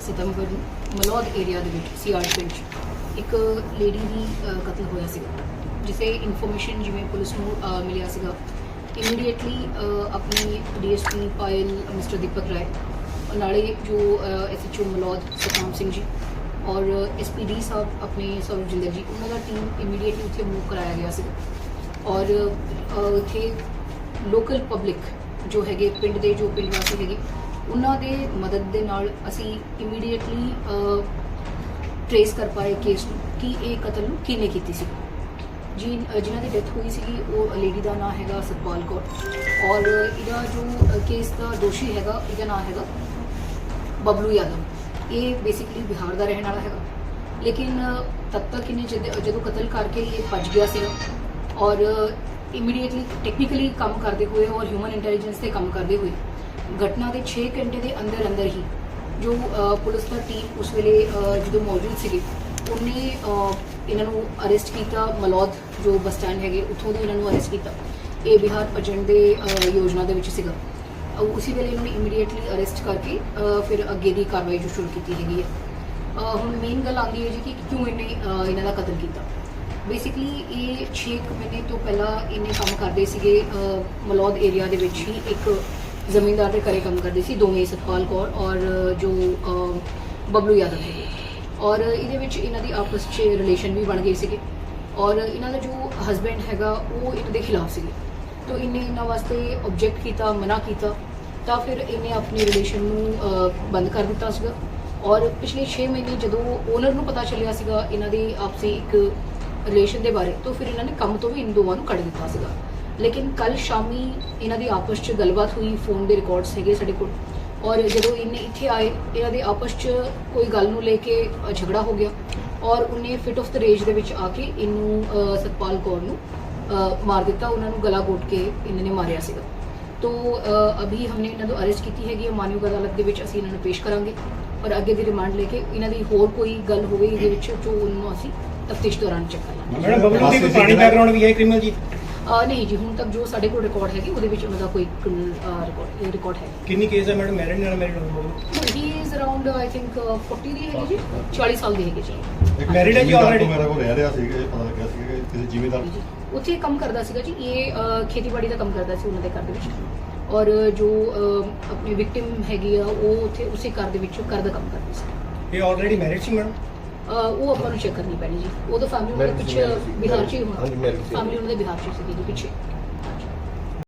ਸਤੰਬਰ ਨੂੰ ਮਲੌਦ ਏਰੀਆ ਦੇ ਵਿੱਚ ਸੀਆਰ ਪਿੰਡ 'ਚ ਇੱਕ ਲੇਡੀ ਦੀ ਕਤਲ ਹੋਇਆ ਸੀਗਾ, ਜਿਸੇ ਇਨਫੋਰਮੇਸ਼ਨ ਜਿਵੇਂ ਪੁਲਿਸ ਨੂੰ ਮਿਲਿਆ ਸੀਗਾ ਇਮੀਡੀਏਟਲੀ ਆਪਣੀ ਡੀਐਸਪੀ ਪਾਇਲ ਮਿਸਟਰ ਦੀਪਕ ਰਾਏ ਨਾਲੇ ਜੋ ਐਸਐਚਓ ਮਲੌਦ ਸਤਨਾਮ ਸਿੰਘ ਜੀ ਔਰ ਐਸਪੀਡੀ ਸਾਹਿਬ ਆਪਣੇ ਸੌਰਵ ਜਿੰਦਲ ਜੀ, ਉਹਨਾਂ ਦਾ ਟੀਮ ਇਮੀਡੀਏਟਲੀ ਉੱਥੇ ਮੂਵ ਕਰਾਇਆ ਗਿਆ ਸੀ ਔਰ ਉੱਥੇ ਲੋਕਲ ਪਬਲਿਕ ਜੋ ਹੈਗੇ, ਪਿੰਡ ਦੇ ਜੋ ਪਿੰਡ ਵਾਸੀ ਹੈਗੇ ਉਹਨਾਂ ਦੇ ਮਦਦ ਦੇ ਨਾਲ ਅਸੀਂ ਇਮੀਡੀਏਟਲੀ ਟ੍ਰੇਸ ਕਰ ਪਾਏ ਕੇਸ ਨੂੰ ਕਿ ਇਹ ਕਤਲ ਨੂੰ ਕਿਹਨੇ ਕੀਤੀ ਸੀ। ਜੀ ਜਿਨ੍ਹਾਂ ਦੀ ਡੈਥ ਹੋਈ ਸੀਗੀ, ਉਹ ਲੇਡੀ ਦਾ ਨਾਮ ਹੈਗਾ ਸਤਪਾਲ ਕੌਰ। ਔਰ ਇਹਦਾ ਜੋ ਕੇਸ ਦਾ ਦੋਸ਼ੀ ਹੈਗਾ, ਇਹਦਾ ਨਾਮ ਹੈਗਾ ਬਬਲੂ ਯਾਦਵ। ਇਹ ਬੇਸਿਕਲੀ ਬਿਹਾਰ ਦਾ ਰਹਿਣ ਵਾਲਾ ਹੈਗਾ। ਲੇਕਿਨ ਤਦ ਤੱਕ ਇਹਨੇ ਜਦ- ਜਦੋਂ ਕਤਲ ਕਰਕੇ ਇਹ ਭੱਜ ਗਿਆ ਸੀ ਔਰ ਇਮੀਡੀਏਟਲੀ ਟੈਕਨੀਕਲੀ ਕੰਮ ਕਰਦੇ ਹੋਏ ਔਰ ਹਿਊਮਨ ਇੰਟੈਲੀਜੈਂਸ ਤੇ ਕੰਮ ਕਰਦੇ ਹੋਏ ਘਟਨਾ ਦੇ 6 ਘੰਟੇ ਦੇ ਅੰਦਰ ਅੰਦਰ ਹੀ ਜੋ ਪੁਲਿਸ ਦਾ ਟੀਮ ਉਸ ਵੇਲੇ ਜਦੋਂ ਮੌਜੂਦ ਸੀਗੇ ਉਹਨੇ ਇਹਨਾਂ ਨੂੰ ਅਰੈਸਟ ਕੀਤਾ ਮਲੌਦ ਜੋ ਬੱਸ ਸਟੈਂਡ ਹੈਗੇ ਉੱਥੋਂ ਦੀ ਇਹਨਾਂ ਨੂੰ ਅਰੈਸਟ ਕੀਤਾ। ਇਹ ਬਿਹਾਰ ਭਜਣ ਦੇ ਯੋਜਨਾ ਦੇ ਵਿੱਚ ਸੀਗਾ। ਅ, ਉਸੇ ਵੇਲੇ ਇਹਨਾਂ ਨੂੰ ਇਮੀਡੀਏਟਲੀ ਅਰੈਸਟ ਕਰਕੇ ਫਿਰ ਅੱਗੇ ਦੀ ਕਾਰਵਾਈ ਜੋ ਸ਼ੁਰੂ ਕੀਤੀ ਹੈਗੀ ਹੈ। ਹੁਣ ਮੇਨ ਗੱਲ ਆਉਂਦੀ ਹੈ ਜੀ ਕਿ ਕਿਉਂ ਇਹਨੇ ਇਹਨਾਂ ਦਾ ਕਤਲ ਕੀਤਾ। ਬੇਸਿਕਲੀ ਇਹ 6 ਮਹੀਨੇ ਤੋਂ ਪਹਿਲਾਂ ਇਹਨੇ ਕੰਮ ਕਰਦੇ ਸੀਗੇ ਮਲੌਦ ਏਰੀਆ ਦੇ ਵਿੱਚ ਹੀ ਇੱਕ ਜ਼ਮੀਂਦਾਰ ਦੇ ਘਰੇ ਕੰਮ ਕਰਦੇ ਸੀ ਦੋਵੇਂ ਸਤਪਾਲ ਕੌਰ ਔਰ ਜੋ ਅ, ਬਬਲੂ ਯਾਦਵ ਹੈਗੇ ਔਰ ਇਹਦੇ ਵਿੱਚ ਇਹਨਾਂ ਦੀ ਆਪਸ 'ਚ ਰਿਲੇਸ਼ਨ ਵੀ ਬਣ ਗਏ ਸੀਗੇ ਔਰ ਇਹਨਾਂ ਦਾ ਜੋ ਹਸਬੈਂਡ ਹੈਗਾ ਉਹ ਇਹਨਾਂ ਦੇ ਖਿਲਾਫ ਸੀਗੇ ਤੋ ਇਹਨੇ ਇਹਨਾਂ ਵਾਸਤੇ ਆਬਜੈਕਟ ਕੀਤਾ ਮਨਾ ਕੀਤਾ ਤਾਂ ਫਿਰ ਇਹਨੇ ਆਪਣੀ ਰਿਲੇਸ਼ਨ ਨੂੰ ਅ, ਬੰਦ ਕਰ ਦਿੱਤਾ ਸੀਗਾ ਔਰ ਪਿਛਲੇ 6 ਮਹੀਨੇ ਜਦੋਂ ਓਨਰ ਨੂੰ ਪਤਾ ਚੱਲਿਆ ਸੀਗਾ ਇਹਨਾਂ ਦੀ ਆਪਸੀ ਇੱਕ ਰਿਲੇਸ਼ਨ ਦੇ ਬਾਰੇ ਤਾਂ ਫਿਰ ਇਹਨਾਂ ਨੇ ਕੰਮ ਤੋਂ ਵੀ ਇਨ ਦੋਵਾਂ ਨੂੰ ਕੱਢ ਦਿੱਤਾ ਸੀਗਾ ਲੇਕਿਨ ਕੱਲ ਸ਼ਾਮੀ ਇਹਨਾਂ ਦੀ ਆਪਸ 'ਚ ਗੱਲਬਾਤ ਹੋਈ ਫੋਨ ਦੇ ਰਿਕਾਰਡਸ ਹੈਗੇ ਸਾਡੇ ਕੋਲ। ਔਰ ਜਦੋਂ ਇਹਨੇ ਇੱਥੇ ਆਏ ਇਹਨਾਂ ਦੇ ਆਪਸ 'ਚ ਕੋਈ ਗੱਲ ਨੂੰ ਲੈ ਕੇ ਝਗੜਾ ਹੋ ਗਿਆ। ਔਰ ਉਹਨੇ ਫਿਟ ਆਫ ਦ ਰੇਜ ਦੇ ਵਿੱਚ ਆ ਕੇ ਇਹਨੂੰ ਸਤਪਾਲ ਕੌਰ ਨੂੰ ਮਾਰ ਦਿੱਤਾ। ਉਹਨਾਂ ਨੂੰ ਗਲਾ ਘੋਟ ਕੇ ਇਹਨਾਂ ਨੇ ਮਾਰਿਆ ਸੀਗਾ। ਤੋ ਅਭੀ ਹਮਨੇ ਇਹਨਾਂ ਨੂੰ ਅਰੈਸਟ ਕੀਤੀ ਹੈਗੀ ਹੈ। ਮਾਨਵ ਅਦਾਲਤ ਦੇ ਵਿੱਚ ਅਸੀਂ ਇਹਨਾਂ ਨੂੰ ਪੇਸ਼ ਕਰਾਂਗੇ। ਔਰ ਅੱਗੇ ਦੀ ਰਿਮਾਂਡ ਲੈ ਕੇ ਇਹਨਾਂ ਦੀ ਹੋਰ ਕੋਈ ਗੱਲ ਹੋਵੇ ਇਹਦੇ ਵਿੱਚ ਜੋ ਉਹਨੂੰ ਅਸੀਂ ਤਫਤੀਸ਼ ਦੌਰਾਨ ਚੈੱਕ ਕਰਾਂਗੇ। ਮੈਡਮ ਬਬਲੂ ਦੀ ਕੋਈ ਪੁਰਾਣੀ ਬੈਕਗ੍ਰਾਉਂਡ ਵੀ ਹੈ ਕ੍ਰਿਮੀਨਲ ਜੀ? ਅ, ਨਹੀਂ ਜੀ ਹੁਣ ਤੱਕ ਜੋ ਸਾਡੇ ਕੋਲ ਰਿਕਾਰਡ ਹੈਗੇ ਉਹਦੇ ਵਿੱਚ ਉਹਨਾਂ ਦਾ ਕੋਈ ਰਿਕਾਰਡ ਇਹ ਰਿਕਾਰਡ ਹੈ ਕਿੰਨੀ ਕੇਸ ਹੈ ਮੈਡਮ ਮੈਰਿਡ ਨਾਲ ਮੈਰਿਡ ਬਬਲੂ ਹੀ ਇਜ਼ ਅਰਾਊਂਡ ਆਈ ਥਿੰਕ 40 ਦੀ ਹੈਗੀ ਜੀ 40 ਸਾਲ ਦੀ ਹੈਗੀ ਜੀ। ਇੱਕ Married ਹੈ ਜੀ? ਤੋਂ ਮੇਰੇ ਕੋਲ ਰਹਿ ਰਿਹਾ ਸੀਗਾ ਇਹ ਪਤਾ ਲੱਗਿਆ ਸੀਗਾ ਕਿ ਕਿਸੇ ਜ਼ਿਮੀਂਦਾਰ। ਉੱਥੇ ਕੰਮ ਕਰਦਾ ਸੀਗਾ ਜੀ ਇਹ ਖੇਤੀਬਾੜੀ ਦਾ ਕੰਮ ਕਰਦਾ ਸੀ ਉਹਨਾਂ ਦੇ ਘਰ ਦੇ ਵਿੱਚ। ਔਰ ਜੋ ਆਪਣੀ ਵਿਕਟਿਮ ਹੈਗੀ ਆ ਉਹ ਉੱਥੇ ਉਸੇ ਘਰ ਦੇ ਵਿੱਚ ਘਰ ਦਾ ਕੰਮ ਕਰਦੀ ਸੀ। ਇਹ ਆਲਰੇਡੀ ਮੈਰਿਡ ਸੀ ਮੈਡਮ ਉਹ ਆਪਾਂ ਨੂੰ ਚੈੱਕ ਕਰਨੀ ਪੈਣੀ ਜੀ। ਉਹ ਤਾਂ ਫੈਮਿਲੀ ਉਹਨਾਂ ਦੇ ਪਿੱਛੇ ਬਿਹਾਰ 'ਚ ਹੀ ਹਾਂਜੀ, ਸੀ। ਫੈਮਿਲੀ ਉਹਨਾਂ ਦੇ ਬਿਹਾਰ 'ਚ ਸੀਗੀ ਜੀ ਪਿੱਛੇ।